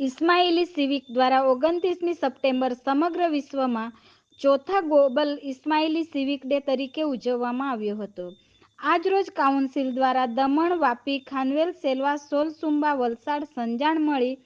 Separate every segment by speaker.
Speaker 1: Ismaili civic દ્વારા ઓગણત્રીસમી September સમગ્ર વિશ્વમાં ચોથા ગ્લોબલ ઇસ્માઇલી સિવિક ડે તરીકે ઉજવવામાં આવ્યો હતો. આજરોજ કાઉન્સિલ દ્વારા દમણ, વાપી, ખાનવેલ, સેલવા સોલસુંબા વલસાડ, સંજાણ મળી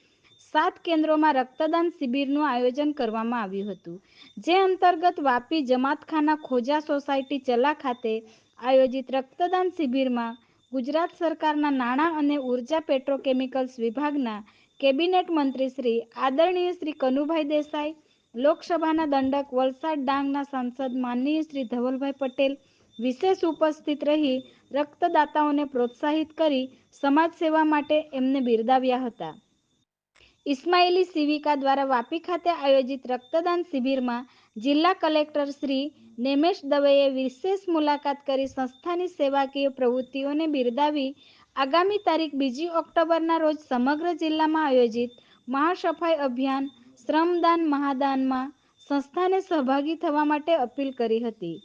Speaker 1: સાત કેન્દ્રોમાં રક્તદાન શિબિરનું આયોજન કરવામાં આવ્યું હતું. જે અંતર્ગત વાપી જમાતખાના ખોજા સોસાયટી ચલા ખાતે આયોજિત રક્તદાન શિબિરમાં ગુજરાત સરકારના નાણાં અને ઊર્જા પેટ્રોકેમિકલ્સ વિભાગના કેબિનેટ મંત્રી શ્રી આદરણીય શ્રી કનુભાઈ દેસાઈ, લોકસભાના દંડક વલસાડ ડાંગના સાંસદ માનનીય શ્રી ધવલભાઈ પટેલ વિશેષ ઉપસ્થિત રહી રક્તદાતાઓને પ્રોત્સાહિત કરી સમાજ સેવા માટે એમને બિરદાવ્યા હતા. ઇસ્માઇલી સિવિકા દ્વારા વાપી ખાતે આયોજિત રક્તદાન શિબિરમાં જિલ્લા કલેક્ટર શ્રી નેમેશ દવેએ વિશેષ મુલાકાત કરી સંસ્થાની સેવાકીય પ્રવૃત્તિઓને બિરદાવી આગામી તારીખ બીજી ઓક્ટોબરના રોજ સમગ્ર જિલ્લામાં આયોજિત મહાસફાઈ અભિયાન શ્રમદાન મહાદાનમાં સંસ્થાને સહભાગી થવા માટે અપીલ કરી હતી.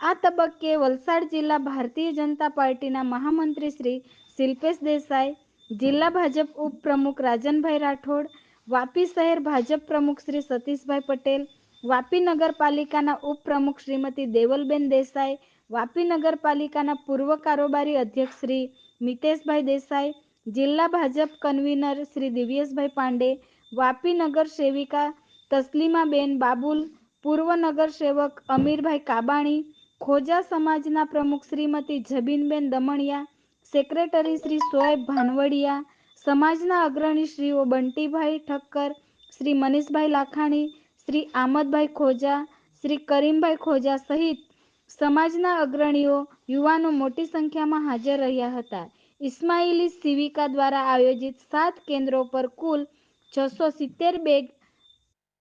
Speaker 1: આ તબક્કે વલસાડ જિલ્લા ભારતીય જનતા પાર્ટીના મહામંત્રી શ્રી શિલ્પેશ દેસાઈ, જિલ્લા ભાજપ ઉપપ્રમુખ રાજનભાઈ રાઠોડ, વાપી શહેર ભાજપ પ્રમુખ શ્રી સતીશભાઈ પટેલ, વાપી નગરપાલિકાના ઉપપ્રમુખ શ્રીમતી દેવલબેન દેસાઈ વાપી નગરપાલિકાના પૂર્વ કારોબારી અધ્યક્ષ શ્રી મિતેશભાઈ દેસાઈ, જિલ્લા ભાજપ કન્વીનર શ્રી દિવ્યેશભાઈ પાંડે, વાપી નગર સેવિકા તસ્લીમાબેન બાબુલ, પૂર્વ નગર સેવક અમીરભાઈ કાબાણી, ખોજા સમાજના પ્રમુખ શ્રીમતી જબીનબેન દમણિયા, સેક્રેટરી શ્રી સોએબ ભાનવડિયા, સમાજના અગ્રણી શ્રીઓ બંટીભાઈ ઠક્કર, શ્રી મનીષભાઈ લાખાણી, શ્રી આમદભાઈ ખોજા, શ્રી કરીમભાઈ ખોજા સહિત સમાજના અગ્રણીઓ યુવાનો મોટી સંખ્યામાં હાજર રહ્યા હતા. ઇસ્માઇલી સિવિકા દ્વારા આયોજિત સાત કેન્દ્રો પર કુલ છસો સિત્તેર બેગ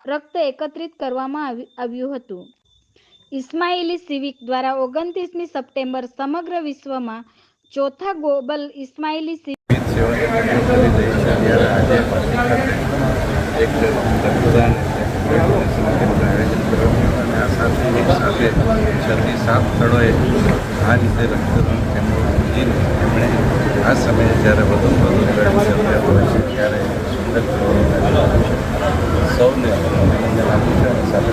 Speaker 1: રક્ત એકત્રિત કરવામાં આવ્યું હતું. ઇસ્માઇલી સિવિક દ્વારા ઓગણત્રીસમી સપ્ટેમ્બર સમગ્ર વિશ્વમાં ચોથા ગ્લોબલ ઇસ્માઇલી સિવિક
Speaker 2: સેવાની કરી રહી છે ત્યારે આજે પાર્ટી ખાતે એક રક્તદાન કેમ્પનું આયોજન કરવામાં અને આ સાથે એક સાથે છથી સાત સ્થળોએ આ રીતે રક્તદાન કેમ્પો યોજીને એમણે આ સમયે જ્યારે વધુ વધુ જરૂરિયાત હોય છે, ત્યારે સુંદર સૌને અભિનંદન આપું છું અને સાથે